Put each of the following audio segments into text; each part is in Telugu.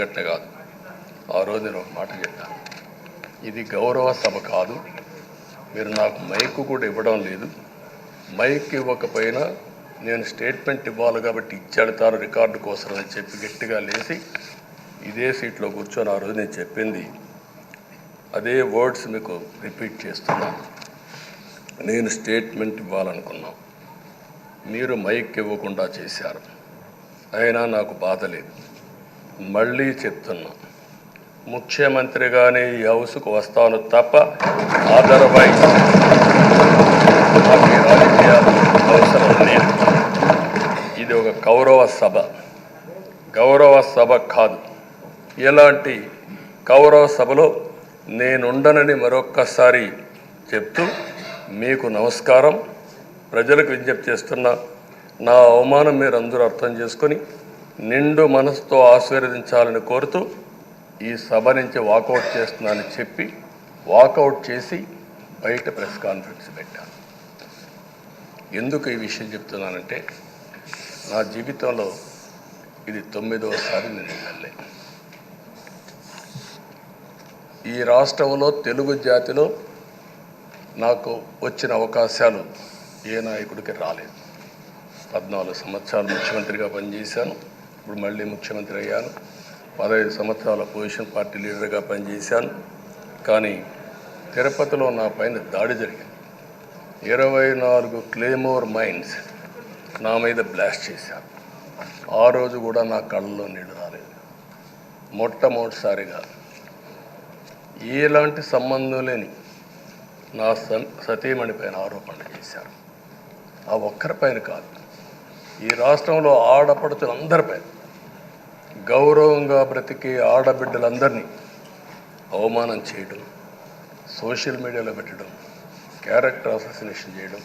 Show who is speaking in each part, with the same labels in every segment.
Speaker 1: సంఘటన కాదు. ఆ రోజు నేను ఒక మాట చెప్పాను. ఇది గౌరవ సభ కాదు. మీరు నాకు మైక్ కూడా ఇవ్వడం లేదు. మైక్ ఇవ్వకపోయినా నేను స్టేట్మెంట్ ఇవ్వాలి కాబట్టి ఇచ్చాడుతాను రికార్డు కోసం అని చెప్పి గట్టిగా లేచి ఇదే సీట్లో కూర్చొని ఆ రోజు నేను చెప్పింది. అదే వర్డ్స్ మీకు రిపీట్ చేస్తున్నాను నేను స్టేట్మెంట్ ఇవ్వాలనుకున్నాం మీరు మైక్ ఇవ్వకుండా చేశారు. అయినా నాకు బాధ లేదు. మళ్ళీ చెప్తున్నా. ముఖ్యమంత్రిగానే ఈ హౌస్కు వస్తాను తప్ప అదర్వైజ్ నాకు రాజకీయాలు అవసరం లేదు. ఇది ఒక గౌరవ సభ. గౌరవ సభ కాదు. ఎలాంటి గౌరవ సభలో నేనుండనని మరొక్కసారి చెప్తూ మీకు నమస్కారం. ప్రజలకు విజ్ఞప్తి చేస్తున్నా నా అవమానం మీరు అందరూ అర్థం చేసుకొని నిండు మనసుతో ఆశీర్వదించాలని కోరుతూ ఈ సభ నుంచి వాకౌట్ చేస్తున్నానని చెప్పి వాకౌట్ చేసి బయట ప్రెస్ కాన్ఫరెన్స్ పెట్టాను. ఎందుకు ఈ విషయం చెప్తున్నానంటే నా జీవితంలో ఇది తొమ్మిదవసారి నేను వెళ్ళలే ఈ రాష్ట్రంలో తెలుగు జాతిలో నాకు వచ్చిన అవకాశాలు ఏ నాయకుడికి రాలేదు. పద్నాలుగు సంవత్సరాలు ముఖ్యమంత్రిగా పనిచేశాను. ఇప్పుడు మళ్ళీ ముఖ్యమంత్రి అయ్యాను. పదహైదు సంవత్సరాల పొజిషన్ పార్టీ లీడర్గా పనిచేశాను. కానీ తిరుపతిలో నా పైన దాడి జరిగింది. ఇరవై నాలుగు క్లేమోర్ మైన్స్ నా మీద బ్లాస్ట్ చేశారు. ఆ రోజు కూడా నా కళ్ళలో నీళ్ళు రాలేదు. మొట్టమొదటిసారిగా ఎలాంటి సంబంధం లేని నా సన్ సతీమణి పైన ఆరోపణలు చేశారు. ఆ ఒక్కరి పైన కాదు ఈ రాష్ట్రంలో ఆడపడుతులందరిపైన గౌరవంగా బ్రతికే ఆడబిడ్డలందరినీ అవమానం చేయడం సోషల్ మీడియాలో పెట్టడం క్యారెక్టర్ అసోసినేషన్ చేయడం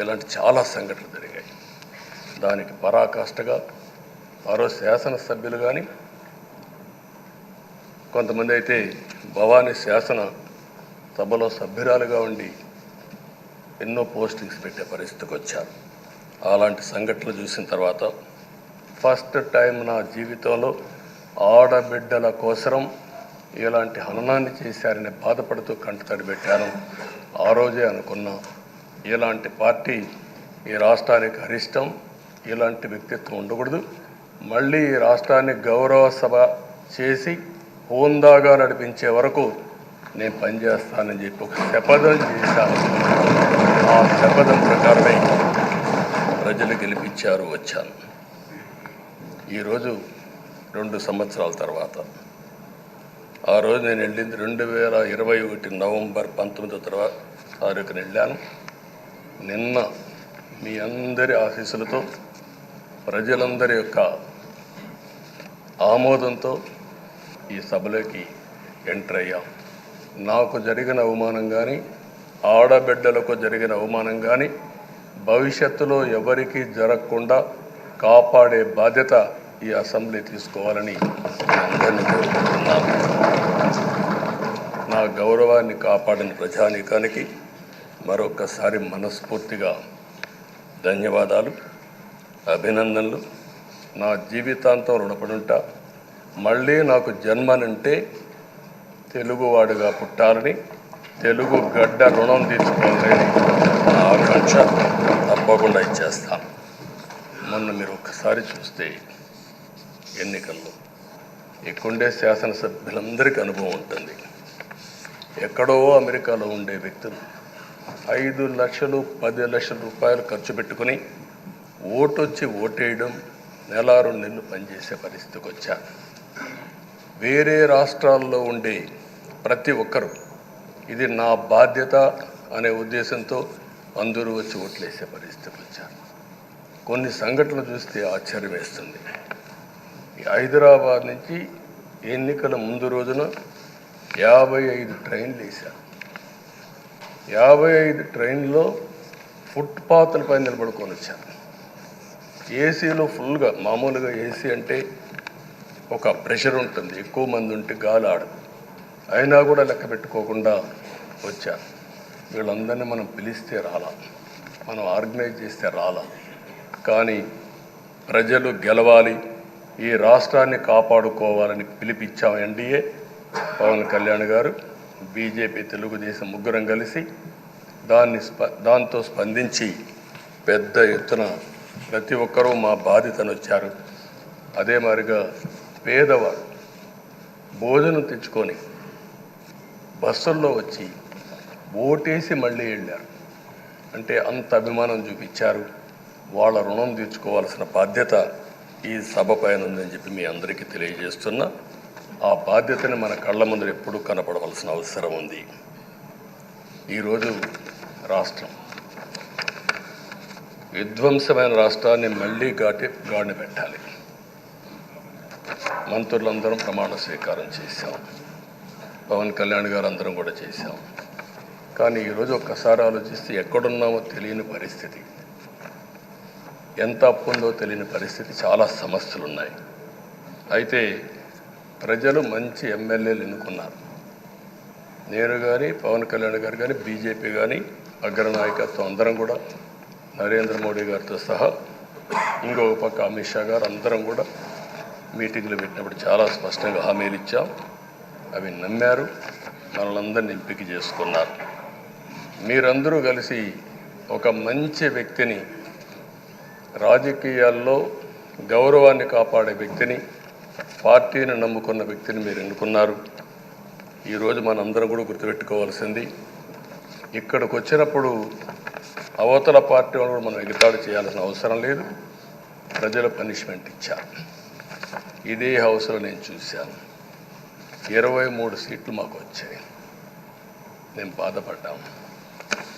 Speaker 1: ఇలాంటి చాలా సంఘటనలు జరిగాయి. దానికి పరాకాష్ఠగా మరో శాసనసభ్యులు కానీ కొంతమంది అయితే భవానీ శాసన సభలో సభ్యురాలుగా ఉండి ఎన్నో పోస్టింగ్స్ పెట్టే పరిస్థితికి వచ్చారు. అలాంటి సంఘటనలు చూసిన తర్వాత ఫస్ట్ టైం నా జీవితంలో ఆడబిడ్డల కోసరం ఇలాంటి హననాన్ని చేశారని బాధపడుతూ కంటతడి పెట్టాను ఆ రోజే అనుకున్నా ఇలాంటి పార్టీ ఈ రాష్ట్రానికి అరిష్టం ఇలాంటి వ్యక్తిత్వం ఉండకూడదు. మళ్ళీ ఈ రాష్ట్రాన్ని గౌరవ సభ చేసి హోందాగా నడిపించే వరకు నేను పనిచేస్తానని చెప్పి ఒక శపథం చేశాను. ఆ శపథం ప్రకారమే ప్రజలు గెలిపించారు వచ్చాను ఈరోజు రెండు సంవత్సరాల తర్వాత. ఆ రోజు నేను వెళ్ళింది రెండు వేల ఇరవై ఒకటి నవంబర్ పంతొమ్మిదో తర్వాత తారీఖున వెళ్ళాను. నిన్న మీ అందరి ఆశీస్సులతో ప్రజలందరి యొక్క ఆమోదంతో ఈ సభలోకి ఎంటర్ అయ్యాం. నాకు జరిగిన అవమానం కానీ ఆడబిడ్డలకు జరిగిన అవమానం కానీ భవిష్యత్తులో ఎవరికీ జరగకుండా కాపాడే బాధ్యత ఈ అసెంబ్లీ తీసుకోవాలని నా గౌరవాన్ని కాపాడిన ప్రజానీకానికి మరొకసారి మనస్ఫూర్తిగా ధన్యవాదాలు అభినందనలు. నా జీవితాంతం రుణపడి మళ్ళీ నాకు జన్మనంటే తెలుగువాడుగా పుట్టాలని తెలుగు గడ్డ రుణం తీసుకోవాలని నా ఆకాంక్ష. తప్పకుండా ఇచ్చేస్తాను. మొన్న మీరు ఒక్కసారి చూస్తే ఎన్నికల్లో ఇక్కడుండే శాసనసభ్యులందరికీ అనుభవం ఉంటుంది. ఎక్కడో అమెరికాలో ఉండే వ్యక్తులు ఐదు లక్షలు పది లక్షల రూపాయలు ఖర్చు పెట్టుకుని ఓటొచ్చి ఓటేయడం నెల రెండు నెలలు పనిచేసే పరిస్థితికి వచ్చారు వేరే రాష్ట్రాల్లో ఉండే ప్రతి ఒక్కరూ ఇది నా బాధ్యత అనే ఉద్దేశంతో అందరూ వచ్చి ఓట్లేసే పరిస్థితులు వచ్చారు. కొన్ని సంఘటనలు చూస్తే ఆశ్చర్యం వేస్తుంది. హైదరాబాద్ నుంచి ఎన్నికల ముందు రోజున యాభై ఐదు ట్రైన్లు వేశారు. యాభై ఐదు ట్రైన్లో ఫుట్పాత్లపై నిలబడుకొని వచ్చారు. ఏసీలో ఫుల్గా మామూలుగా ఏసీ అంటే ఒక ప్రెషర్ ఉంటుంది. ఎక్కువ మంది ఉంటే గాలి ఆడదు అయినా కూడా లెక్క పెట్టుకోకుండా వచ్చారు. వీళ్ళందరినీ మనం పిలిస్తే రాలా. మనం ఆర్గనైజ్ చేస్తే రాలా. కానీ ప్రజలు గెలవాలి ఈ రాష్ట్రాన్ని కాపాడుకోవాలని పిలిపించాం ఎన్డీఏ పవన్ కళ్యాణ్ గారు బీజేపీ తెలుగుదేశం ముగ్గురం కలిసి దాన్ని స్ప దాంతో స్పందించి పెద్ద ఎత్తున ప్రతి ఒక్కరూ మా బాధితను వచ్చారు. అదే మాదిరిగా పేదవాడు భోజనం తెచ్చుకొని బస్సుల్లో వచ్చి ఓటేసి మళ్ళీ వెళ్ళారు. అంటే అంత అభిమానం చూపించారు. వాళ్ళ రుణం తీర్చుకోవాల్సిన బాధ్యత ఈ సభ పైన ఉందని చెప్పి మీ అందరికీ తెలియజేస్తున్నా. ఆ బాధ్యతని మన కళ్ళ ముందర ఎప్పుడూ కనపడవలసిన అవసరం ఉంది. ఈరోజు రాష్ట్రం. విధ్వంసమైన రాష్ట్రాన్ని మళ్ళీ గాటి గాడిని పెట్టాలి. మంత్రులందరం ప్రమాణ స్వీకారం చేశాం. పవన్ కళ్యాణ్ గారు అందరం కూడా చేశాం. కానీ ఈరోజు ఒక్కసారి ఆలోచిస్తే ఎక్కడున్నామో తెలియని పరిస్థితి. ఎంత అప్పు ఉందో తెలియని పరిస్థితి చాలా సమస్యలు ఉన్నాయి అయితే ప్రజలు మంచి ఎమ్మెల్యేలు ఎన్నుకున్నారు. నేను కానీ పవన్ కళ్యాణ్ గారు కానీ బీజేపీ కానీ అగ్రనాయకత్వం అందరం కూడా నరేంద్ర మోడీ గారితో సహా ఇంకొక పక్క అమిత్ షా గారు అందరం కూడా మీటింగ్లు పెట్టినప్పుడు చాలా స్పష్టంగా హామీలు ఇచ్చాం. అవి నమ్మారు. మనలందరిని ఎంపిక చేసుకున్నారు. మీరందరూ కలిసి ఒక మంచి వ్యక్తిని రాజకీయాల్లో గౌరవాన్ని కాపాడే వ్యక్తిని పార్టీని నమ్ముకున్న వ్యక్తిని మీరు ఎన్నుకున్నారు. ఈరోజు మనందరం కూడా గుర్తుపెట్టుకోవాల్సింది ఇక్కడికి వచ్చినప్పుడు అవతల పార్టీ వాళ్ళు కూడా మనం ఎగతాడు చేయాల్సిన అవసరం లేదు. ప్రజల పనిష్మెంట్ ఇచ్చారు. ఇదే హౌస్లో నేను చూశాను. ఇరవై మూడు సీట్లు మాకు వచ్చాయి. మేము బాధపడ్డాము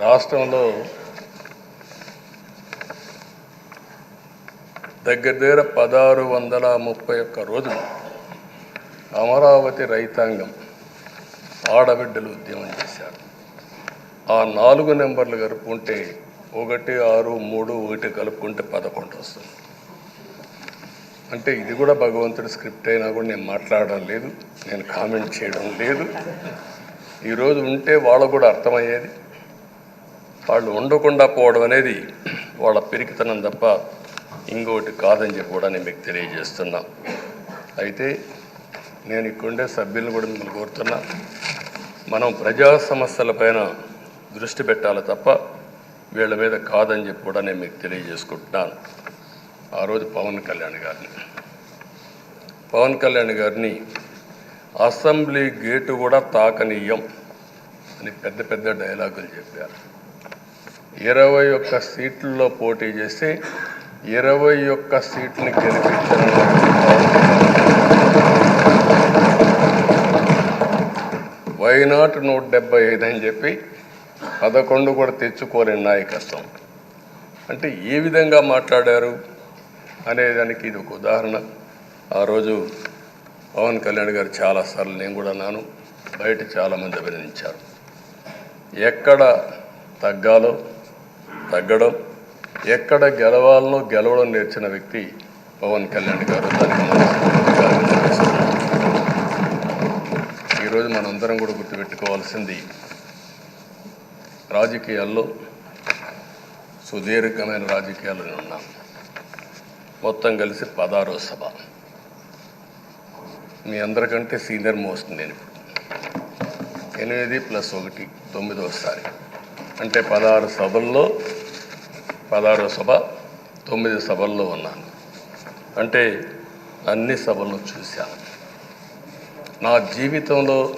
Speaker 1: రాష్ట్రంలో దగ్గర దగ్గర పదహారు వందల ముప్పై ఒక్క రోజులు అమరావతి రైతాంగం ఆడబిడ్డలు ఉద్యమం చేశారు. ఆ నాలుగు నెంబర్లు కలుపుకుంటే ఒకటి ఆరు మూడు ఒకటి కలుపుకుంటే పదకొండు వస్తుంది. అంటే ఇది కూడా భగవంతుడి స్క్రిప్ట్ అయినా కూడా నేను మాట్లాడడం లేదు నేను కామెంట్ చేయడం లేదు. ఈరోజు ఉంటే వాళ్ళకు కూడా అర్థమయ్యేది. వాళ్ళు ఉండకుండా పోవడం అనేది వాళ్ళ పెరికితనం తప్ప ఇంకోటి కాదని చెప్పి కూడా నేను మీకు తెలియజేస్తున్నా. అయితే నేను ఇక్కడుండే సభ్యులను కూడా మిమ్మల్ని కోరుతున్నా మనం ప్రజా సమస్యలపైన దృష్టి పెట్టాలి తప్ప వీళ్ళ మీద కాదని చెప్పి కూడా నేను మీకు తెలియజేసుకుంటున్నాను. ఆ రోజు పవన్ కళ్యాణ్ గారిని. పవన్ కళ్యాణ్ గారిని అసెంబ్లీ గేటు కూడా తాకనీయం అని పెద్ద పెద్ద డైలాగులు చెప్పారు. ఇరవై ఒక్క సీట్లలో పోటీ చేస్తే ఇరవై ఒక్క సీట్లు గెలిపించిన వైనాట్ నూట డెబ్బై ఐదు అని చెప్పి పదకొండు కూడా తెచ్చుకోలేని నాయకత్వం. అంటే ఏ విధంగా మాట్లాడారు అనేదానికి ఇది ఒక ఉదాహరణ. ఆ రోజు పవన్ కళ్యాణ్ గారు చాలాసార్లు నేను కూడా నాను బయట చాలామంది అభినందించారు. ఎక్కడ తగ్గాలో తగ్గడం ఎక్కడ గెలవాలో గెలవడం నేర్చిన వ్యక్తి పవన్ కళ్యాణ్ గారు. దానికి ఈరోజు మనందరం కూడా గుర్తుపెట్టుకోవాల్సింది రాజకీయాల్లో సుదీర్ఘమైన రాజకీయాలు ఉన్నాం. మొత్తం కలిసి పదారో సభ. మీ అందరికంటే సీనియర్ మోస్ట్ నేను ఎనిమిది ప్లస్ ఒకటి తొమ్మిదోసారి. అంటే పదహారు సభల్లో పదహారో సభ తొమ్మిది సభల్లో ఉన్నాను. అంటే అన్ని సభలను చూశాను. నా జీవితంలో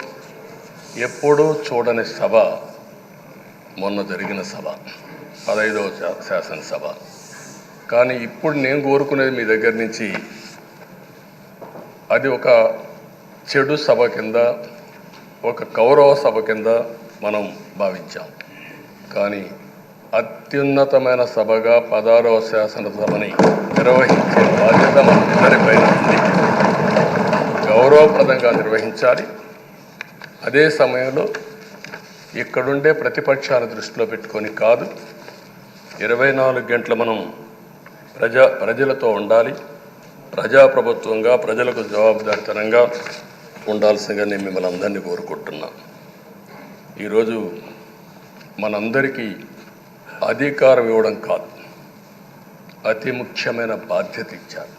Speaker 1: ఎప్పుడూ చూడని సభ మొన్న జరిగిన సభ పదహైదవ శా- శాసనసభ. కానీ ఇప్పుడు నేను కోరుకునేది మీ దగ్గర నుంచి అది ఒక చెడు సభ కింద ఒక కౌరవ సభ కింద మనం భావించాం. కానీ అత్యున్నతమైన సభగా పదారవ శాసనసభని నిర్వహించే బాధ్యత మనందరిపైన ఉంది. గౌరవప్రదంగా నిర్వహించాలి. అదే సమయంలో ఇక్కడుండే ప్రతిపక్షాల దృష్టిలో పెట్టుకొని కాదు ఇరవై నాలుగు గంటలు మనం ప్రజా ప్రజలతో ఉండాలి. ప్రజాప్రభుత్వంగా ప్రజలకు జవాబుదారితనంగా ఉండాల్సిందిగా నేను మిమ్మల్ని అందరినీ కోరుకుంటున్నా. ఈరోజు మనందరికీ అధికారం ఇవ్వడం కాదు. అతి ముఖ్యమైన బాధ్యత ఇచ్చారు.